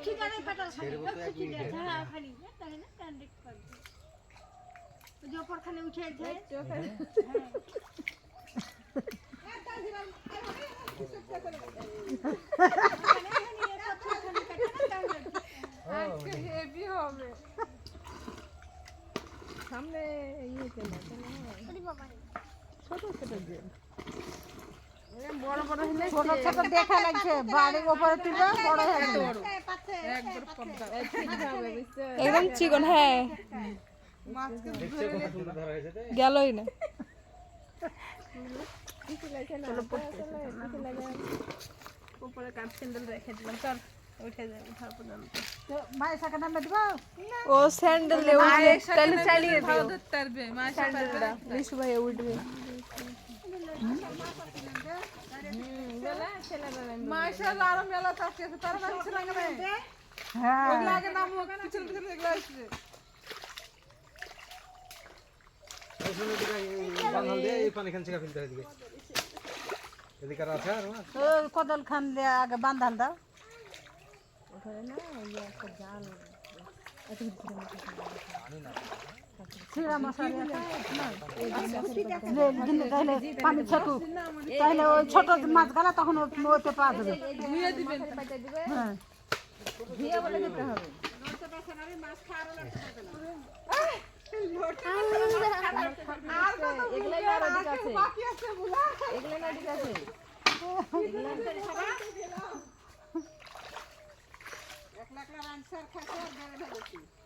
কুচিটারে petal খালি ছেড়ে বলতে এক মিনিট কুচিটা হ্যাঁ খালি তাই না কান্ডিক করছে ওই যে উঠে আছে। সামনে ইয়ে কেন ছোট ছোট দিয়ে বড় বড় হলে ছোট ছোট দেখা লাগছে বাড়ির উপরে তুলে বড় হয়ে যাবে একবার পদ্মা ঠিক হবে বুঝছো একদম চিকন হ্যাঁ মাছকে দেখছো কত সুন্দর ধরা হয়েছে রে? গেলই না কিছু লাগে না চলো কিছু লাগে উপরে কাঠ স্যান্ডেল রেখে দিলাম চল উঠে যাবে ঘর পর্যন্ত তো মায়ের সাথে নামে দিব ও স্যান্ডেল দিয়ে উঠলে তাহলে চালিয়ে দিও ধরতে পারবে মাছ স্যান্ডেলটা লিসু ভাই উঠবে মাশাআল্লাহ আরও মেলা থাকে তার নাম ছিল না হ্যাঁ আগে নাম পিছন পিছন আসছে। এই পানি খান ছিঁড়া ফেলতে হয় এদিকে। এদিকে আর আছে আর ও কদল খান দিয়ে আগে বান্ধাল দাও। তাহলে পানি ছাকুক। তাহলে ওই ছোট মাছ গেলে তখন ওতে পা দেবে হ্যাঁ। এগুলাই না ঠিক আছে বাকি আছে বুলা ঠিক আছে এক লাখ বেড়ে